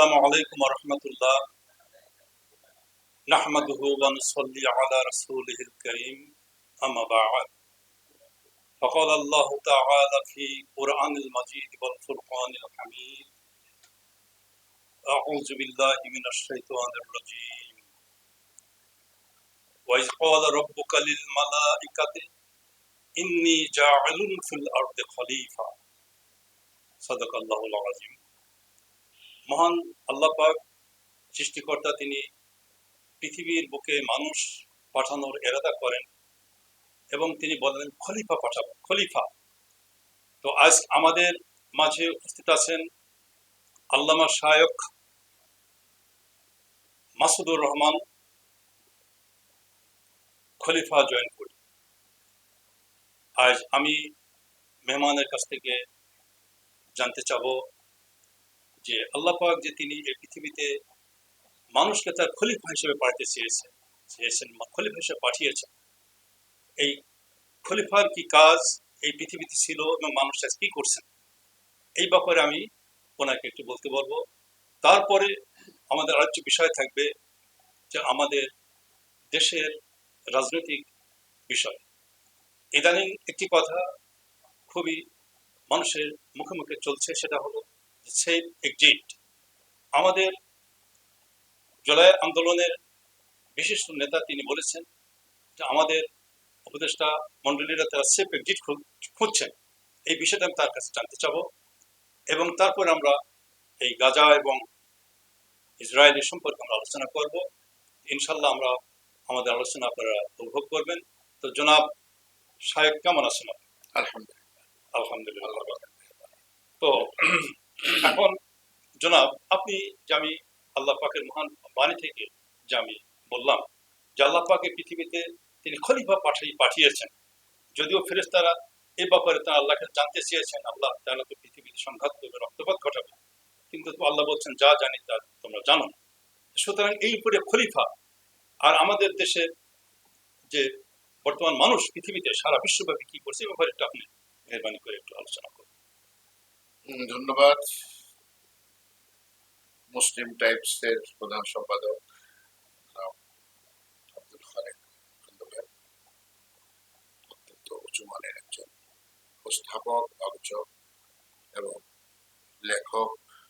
السلام عليكم ورحمة الله نحمده ونصلي على رسوله الكريم أما بعد فقال الله تعالى في قرآن المجيد والفرقان الحميد أعوذ بالله من الشيطان الرجيم وإذ قال ربك للملائكة إني جاعل في الأرض خليفة صدق الله العظيم মহান আল্লাহ পাক সৃষ্টিকর্তা, তিনি পৃথিবীর বুকে মানুষ পাঠানোর এরাদা করেন এবং তিনি বলেন খলিফা পাঠাবো খলিফা। তো আজ আমাদের মাঝে উপস্থিত আছেন আল্লামা শায়ক মাসুদুর রহমান, খলিফা জয়েন করি। আজ আমি মেহমানের কাছ থেকে জানতে চাবো যে আল্লাহ পাক যে তিনি এই পৃথিবীতে মানুষকে তার খলিফা হিসেবে পাঠাতে চেয়েছেন চেয়েছেন খলিফা হিসেবে পাঠিয়েছেন। এই খলিফার কি কাজ, এই পৃথিবীতে ছিল এবং মানুষ আজ কি করছেন? এই ব্যাপারে আমি ওনাকে একটু বলতে বলব। তারপরে আমাদের আরেকটি বিষয় থাকবে, যে আমাদের দেশের রাজনৈতিক বিষয়। ইদানিং একটি কথা খুবই মানুষের মুখে মুখে চলছে, সেটা হলো সেফ এক্সিট আমাদের জুলাই আন্দোলনের বিশিষ্ট নেতা তিনি বলেছেন যে আমাদের উপদেষ্টা মন্ডলীরা তারা সেফ এক্সিট খুঁজছেন। এই বিষয়টা আমি তার কাছে জানতে চাবো এবং তারপর আমরা এই গাজা এবং ইসরায়েলের সম্পর্কে আমরা আলোচনা করব। ইনশাল্লাহ আমরা আমাদের আলোচনা আপনারা উপভোগ করবেন। তো জনাব সাহেব কেমন আছেন আপনি? আলহামদুলিল্লাহ। আলহামদুলিল্লাহ। তো এখন, জনাব, আপনি যে আমি আল্লাহ পাকের মহান বাণী থেকে যে আমি বললাম, যে আল্লাহ পাকে পৃথিবীতে তিনি খলিফা পাঠিয়ে পাঠিয়েছেন, যদিও ফেরেস্তারা এই ব্যাপারে তারা আল্লাহকে জানতে চেয়েছেন, আল্লাহ তাহলে তো পৃথিবীতে সংঘাত করবে, রক্তপাত ঘটাবে। কিন্তু আল্লাহ বলছেন, যা জানি তা তোমরা জানো সুতরাং এই উপরে খলিফা আর আমাদের দেশে যে বর্তমান মানুষ পৃথিবীতে সারা বিশ্বব্যাপী কি করছে ব্যাপারে একটু আপনি মেহরবানি করে একটু আলোচনা করুন। ধন্যবাদ। মুসলিম টাইমস এর প্রধান সম্পাদক আব্দুল খালেক অত্যন্ত উঁচু মানের একজন উপস্থাপক, আলোচক এবং লেখক,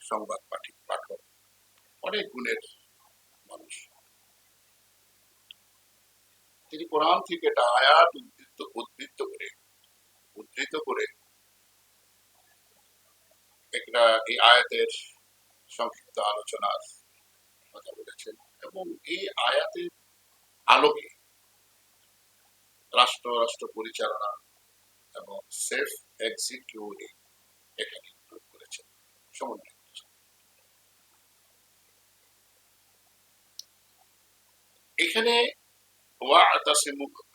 সংবাদ পাঠক পাঠক, অনেক গুণের মানুষ। তিনি কোরআন থেকে একটা আয়াত উদ্ধৃত উদ্ধৃত করে উদ্ধৃত করে এই আয়াতের সংক্ষিপ্ত আলোচনার কথা বলেছেন। এবং এই আয়াতের আলোকে রাষ্ট্র রাষ্ট্র পরিচালনা এবং সেফ এখানে করেছেন, সমন্বয় এখানে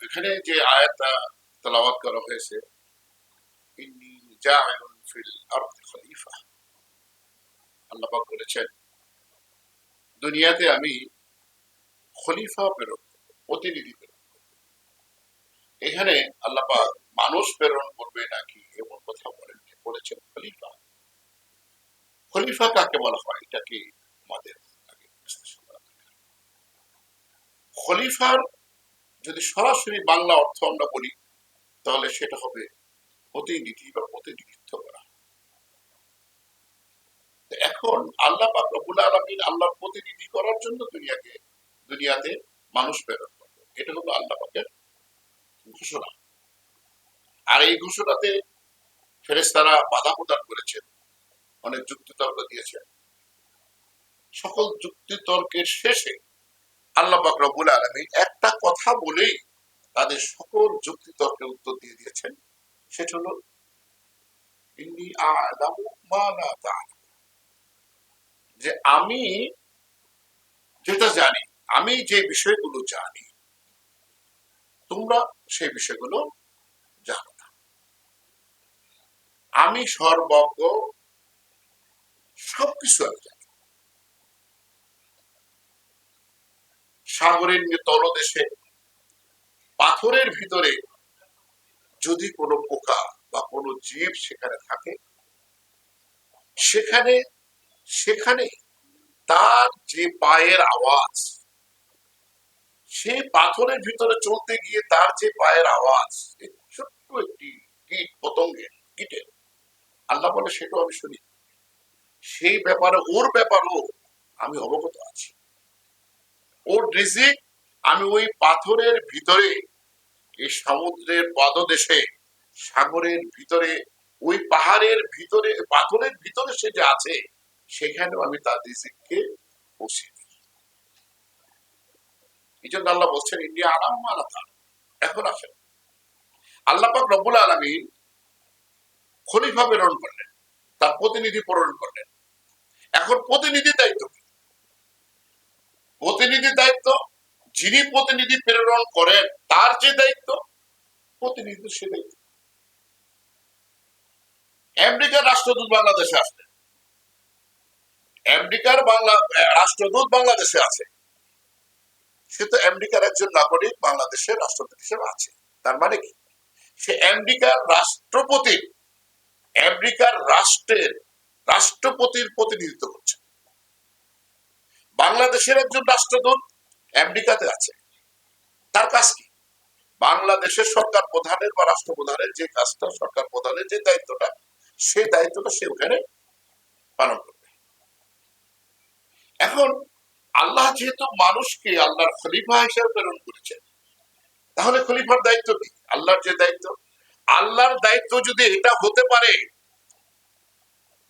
এখানে যে আয়াতটা তেলাওয়াত করা হয়েছে, ইন্নী জাইলুন ফিল আরদি খলিফা আল্লাহ বলেছেন, দুনিয়াতে আমি খলিফা প্রেরণ প্রতিনিধি প্রেরণ। এখানে আল্লাহ মানুষ প্রেরণ করবে নাকি এমন কথা বলেন বলেছেন খলিফা। খলিফা কাকে বলা হয়? এটা কি আমাদের আগে খলিফার যদি সরাসরি বাংলা অর্থ আমরা বলি, তাহলে সেটা হবে প্রতিনিধি বা প্রতিনিধিত্ব। এখন আল্লাহ পাক রব্বুল আলামিন আল্লাহর প্রতিনিধি করার জন্য দুনিয়াকে, দুনিয়াতে মানুষ প্রেরণ করবে। এটা হলো আল্লাহ পাকের ঘোষণা। আর এই ঘোষণাতে ফেরেশতারা বাধা প্রদান করেছেন, অনেক যুক্তিতর্ক দিয়েছেন। সকল যুক্তিতর্কের শেষে আল্লাহ পাক রব্বুল আলামিন একটা কথা বলেই তাদের সকল যুক্তিতর্কের উত্তর দিয়ে দিয়েছেন। সেটা হলো, ইন্নি আ'লামু মা লা তা'লামুন। যে আমি যেটা জানি, আমি যে বিষয়গুলো জানি, তোমরা সেই বিষয়গুলো জানো না। আমি সর্বজ্ঞ, সবকিছু আমি জানি। সাগরের তলদেশে পাথরের ভিতরে যদি কোনো পোকা বা কোনো জীব সেখানে থাকে, সেখানে সেখানে তার যে পায়ের আওয়াজ সেই পাথরের ভিতরে চলতে গিয়ে তার যে পায়ের আওয়াজ ছোট্ট একটি কীট পতঙ্গের কীটের আল্লাহ বলে, সেটাও আমি শুনি। সেই ব্যাপারে, ওর ব্যাপারও আমি অবগত আছি। ওর রিজিক, আমি ওই পাথরের ভিতরে এই সমুদ্রের পদদেশে, সাগরের ভিতরে, ওই পাহাড়ের ভিতরে, পাথরের ভিতরে সে যে আছে সেখানেও আমি তার পৌঁছে দিই। এই জন্য আল্লাহ বলছেন ইন্ডিয়া আরাম মালাতা এখন আসেন। আল্লাহ পাক রব্বুল আলমী খলিফা প্রেরণ করলেন, তার প্রতিনিধি প্রেরণ করলেন। এখন প্রতিনিধি দায়িত্ব কি? প্রতিনিধি দায়িত্ব, যিনি প্রতিনিধি প্রেরণ করেন, তার যে দায়িত্ব প্রতিনিধি সে দায়িত্ব। আমেরিকার রাষ্ট্রদূত বাংলাদেশে আসলেন। আমেরিকার বাংলা রাষ্ট্রদূত বাংলাদেশে আছে। সে তো আমেরিকার একজন নাগরিক বাংলাদেশের রাষ্ট্রদূত হিসেবে আছে। তার মানে কি? সে আমেরিকার রাষ্ট্রপতি, আমেরিকার রাষ্ট্রের রাষ্ট্রপতির প্রতিনিধিত্ব করছে। বাংলাদেশের একজন রাষ্ট্রদূত আমেরিকাতে আছে। তার কাজ কি? বাংলাদেশের সরকার প্রধানের বা রাষ্ট্রপ্রধানের যে কাজটা সরকার প্রধানের যে দায়িত্বটা সেই দায়িত্বটা সে ওখানে পালন করবে। এখন আল্লাহ যেহেতু মানুষকে আল্লাহর খলিফা হিসেবে প্রেরণ করেছেন, তাহলে খলিফার দায়িত্ব কি? আল্লাহর যে দায়িত্ব? আল্লাহর দায়িত্ব যদি এটা হতে পারে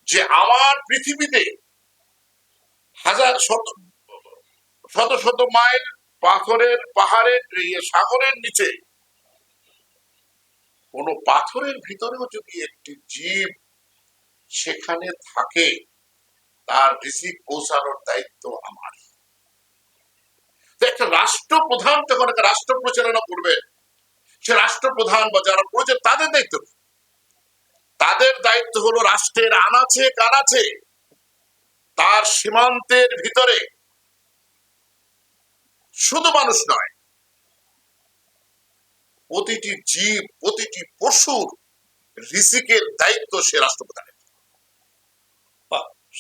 যে আমার পৃথিবীতে হাজার শত শত শত মাইল পাথরের পাহাড়ের সাগরের নিচে কোন পাথরের ভিতরেও যদি একটি জীব সেখানে থাকে তার রিজিক পৌঁছানোর দায়িত্ব আমার। একটা রাষ্ট্রপ্রধান যখন একটা রাষ্ট্র পরিচালনা করবেন সে রাষ্ট্রপ্রধান বা যারা প্রয়োজন তাদের দায়িত্ব তাদের দায়িত্ব হলো রাষ্ট্রের আনাচে কানাচে, তার সীমান্তের ভিতরে। শুধু মানুষ নয়, প্রতিটি জীব, প্রতিটি পশুর রিসিকের দায়িত্ব সে রাষ্ট্রপ্রধানের।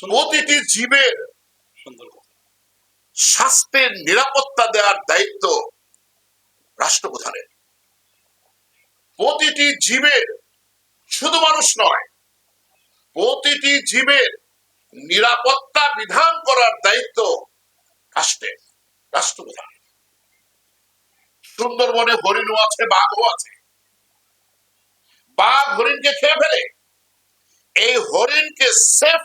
প্রতিটি জীবের স্বাস্থ্যের নিরাপত্তা দেওয়ার দায়িত্ব রাষ্ট্রপ্রধানের। প্রতিটি জীবের শুধু মানুষ নয় প্রতিটি জীবের নিরাপত্তা বিধান করার দায়িত্ব রাষ্ট্রের রাষ্ট্রপ্রধান সুন্দরবনে হরিণও আছে বাঘও আছে। বাঘ হরিণকে খেয়ে ফেলে। এই হরিণকে সেফ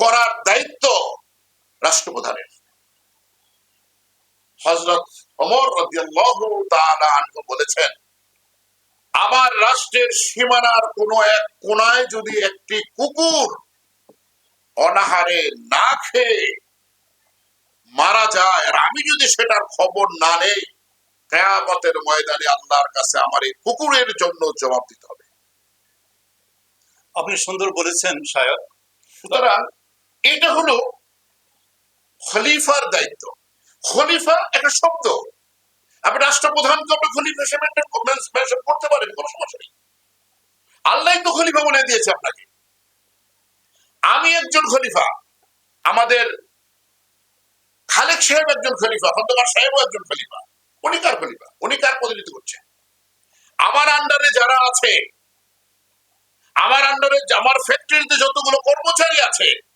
করার দায়িত্ব রাষ্ট্রপ্রধানের। হজরত অমর বলেছেন আমার রাষ্ট্রের সীমানার কোন এক কোনায় যদি একটি কুকুর অনাহারে না খেয়ে মারা যায় আর আমি যদি সেটার খবর না নেই কেয়ামতের ময়দানে আল্লাহর কাছে আমার এই কুকুরের জন্য জবাব দিতে হবে। আপনি সুন্দর বলেছেন সায়ক। সুতরাং এটা হলো খলিফার দায়িত্ব। খলিফা একটা শব্দ। আপনি রাষ্ট্রপ্রধানকে আপনি খলিফা হিসেবে করতে পারেন, কোনো সমস্যা নেই। আল্লাহ তো খলিফা বলে দিয়েছে আপনাকে। আমি একজন খলিফা, আমাদের খালেক সাহেব একজন খলিফা, খন্দকার সাহেবও একজন খলিফা। উনি কার খলিফা? উনি কার প্রতিনিধিত্ব করছেন? আমার আন্ডারে যারা আছে, আমার আন্ডারে আমার ফ্যাক্টরিতে যতগুলো কর্মচারী আছে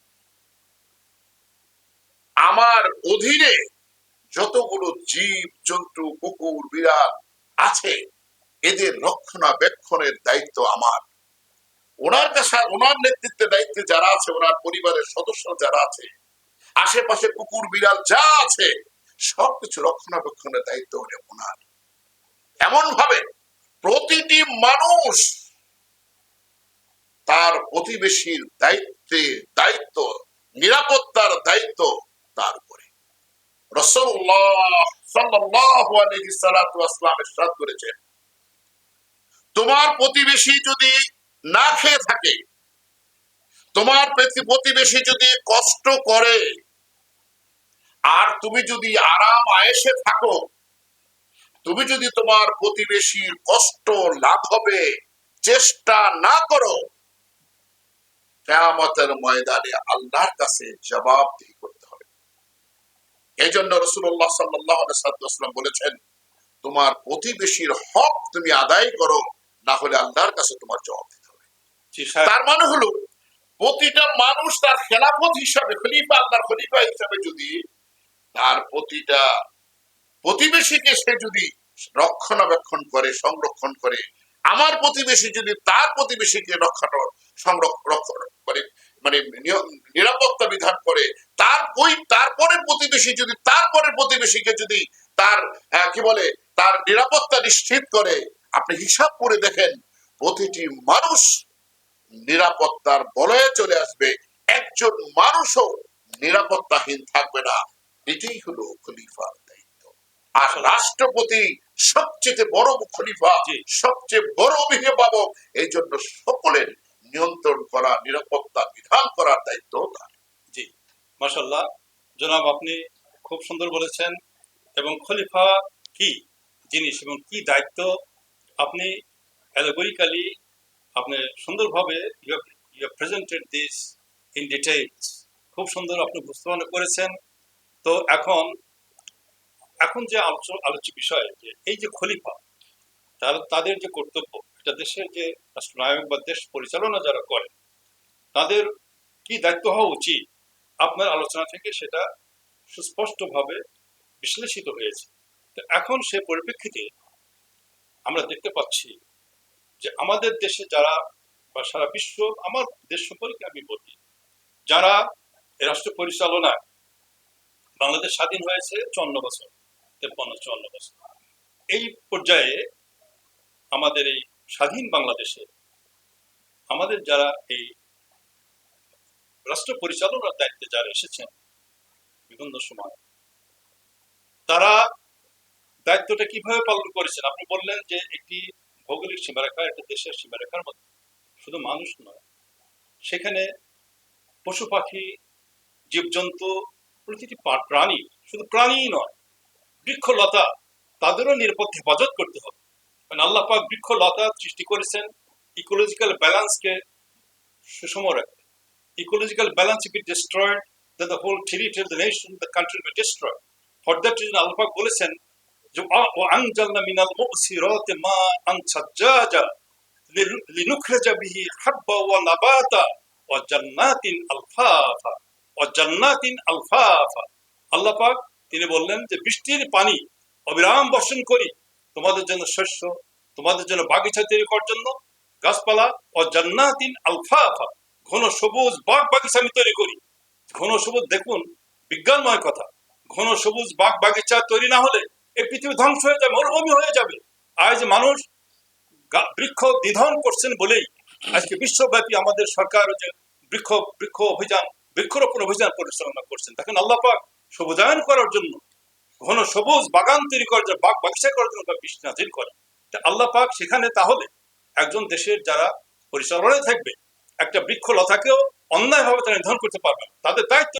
আমার অধীনে যতগুলো জীব, জন্তু, কুকুর, বিড়াল আছে, এদের রক্ষণাবেক্ষণের দায়িত্ব আমার। ওনার কাছে, ওনার নেতৃত্বে দায়িত্বে যারা আছে, ওনার পরিবারের সদস্য যারা আছে, আশেপাশে কুকুর, বিড়াল যা আছে, সবকিছু রক্ষণাবেক্ষণের দায়িত্ব হলে ওনার। এমন ভাবে প্রতিটি মানুষ তার প্রতিবেশীর দায়িত্বে, দায়িত্ব, নিরাপত্তার দায়িত্ব তার উপরে করেছেন, তোমার প্রতিবেশী যদি না খেয়ে থাকে, তোমার প্রতিবেশী যদি কষ্ট করে, আর তুমি যদি আরাম আয়েসে থাকো, তুমি যদি তোমার প্রতিবেশীর কষ্ট লাঘবে চেষ্টা না করো, কেয়ামতের ময়দানে আল্লাহর কাছে জবাব হবে এই জন্য রসুল্লাহ সাল্লাম বলেছেন তোমার প্রতিবেশীর হক তুমি আদায় করো না হলে আল্লাহর কাছে তোমার জবাব দিতে হবে। তার মানে হলো প্রতিটা মানুষ তার খেলাফত হিসাবে খলিফা আল্লাহর খলিফা হিসাবে যদি তার প্রতিটা প্রতিবেশীকে সে যদি রক্ষণাবেক্ষণ করে সংরক্ষণ করে আমার প্রতিবেশী যদি তার প্রতিবেশীকে রক্ষণ সংরক্ষণ মানে মানে নিরাপত্তা বিধান করে তার ওই তারপরে প্রতিবেশী যদি তারপরে প্রতিবেশীকে যদি তার কি বলে তার নিরাপত্তা নিশ্চিত করে আপনি হিসাব করে দেখেন প্রতিটি মানুষ নিরাপত্তার বলয়ে চলে আসবে একজন মানুষও নিরাপত্তাহীন থাকবে না এটাই হলো খলিফার দায়িত্ব আর রাষ্ট্রপতি সবচেয়ে বড় খলিফা। সবচেয়ে বড় অভিভাবক এই জন্য সকলের নিয়ন্ত্রণ করা নিরাপত্তা বিধান করার দায়িত্ব তার। জি মাসাল্লাহ জনাব, আপনি খুব সুন্দর বলেছেন। এবং খলিফা কি জিনিস এবং কি দায়িত্ব আপনি অ্যালগোরিক্যালি আপনি সুন্দরভাবে প্রেজেন্টেড দিস ইন ডিটেইলস খুব সুন্দর আপনি উপস্থাপনা করেছেন। তো এখন এখন যে আলোচ- আলোচ্য বিষয় যে এই যে খলিফা, তার, তাদের যে কর্তব্য এটা দেশের যে রাষ্ট্রনায়ক বা দেশ পরিচালনা যারা করে, তাদের কি দায়িত্ব হওয়া উচিত? আপনার আলোচনা থেকে সেটা সুস্পষ্টভাবে বিশ্লেষিত হয়েছে। তো এখন সে পরিপ্রেক্ষিতে আমরা দেখতে পাচ্ছি যে আমাদের দেশে যারা বা সারা বিশ্ব, আমার দেশ সম্পর্কে আমি বলি, যারা রাষ্ট্র পরিচালনায় বাংলাদেশ স্বাধীন হয়েছে চন্ন বছর, তেপ্পান্ন, চুয়ান্ন বছর। এই পর্যায়ে আমাদের এই স্বাধীন বাংলাদেশে আমাদের যারা এই রাষ্ট্র পরিচালনার দায়িত্বে যারা এসেছেন বিভিন্ন সময়, তারা দায়িত্বটা কীভাবে পালন করেছেন? আপনি বললেন যে একটি ভৌগোলিক সীমারেখা, একটা দেশের সীমারেখার মধ্যে। শুধু মানুষ নয়, সেখানে পশু পাখি, জীবজন্তু, প্রতিটি প্রাণী, শুধু প্রাণীই নয়, বৃক্ষলতা, তাদেরও নিরাপদ হেফাজত করতে হবে। মানে আল্লাহ পাক বৃক্ষ লতা সৃষ্টি করেছেন। ইকোলজিক্যাল ব্যালেন্সকে সুষম রাখতে। Ecological balance if it destroyed the the whole territory the nation the country will destroyed for that reason আল্লাহ পাক বলেছেন যে ও আনজালনা মিনাল মুসিরাত মা আন সাজ্জাজা লিনুখরিজা বিহি হাব্বা ওয়া নাবাতা, ওয়া জান্নাতিন আলফাফা, ওয়া জান্নাতিন আলফাফা। আল্লাহ পাক, তিনি বললেন যে, বৃষ্টির পানি অবিরাম বর্ষণ করি তোমাদের জন্য শস্য, তোমাদের জন্য বাগিচা তৈরি করার জন্য গাছপালা ও জান্নাতিন আলফাফা, ঘন সবুজ বাগ বাগিচা আমি তৈরি করি। ঘন সবুজ দেখুন, বিজ্ঞানময় কথা। ঘন সবুজ বাগ বাগিচা তৈরি না হলে এই পৃথিবী ধ্বংস হয়ে যাবে, মরুভূমি হয়ে যাবে। আজ মানুষ বৃক্ষ নিধন করছেন বলেই আজকে বিশ্বব্যাপী আমাদের সরকার যে বৃক্ষ বৃক্ষ অভিযান, বৃক্ষরোপণ অভিযান পরিচালনা করছেন। দেখেন আল্লাহ পাক সবুজায়ন করার জন্য ঘন সবুজ বাগান তৈরি করার জন্য, বাগ বাগিচা করার জন্য বৃষ্টি নাজিল করে আল্লাহ পাক সেখানে তাহলে একজন দেশের যারা পরিচালনায় থাকবে, একটা বৃক্ষ লতাকেও অন্যায়ভাবে তারা নিধন করতে পারবে না। তাদের দায়িত্ব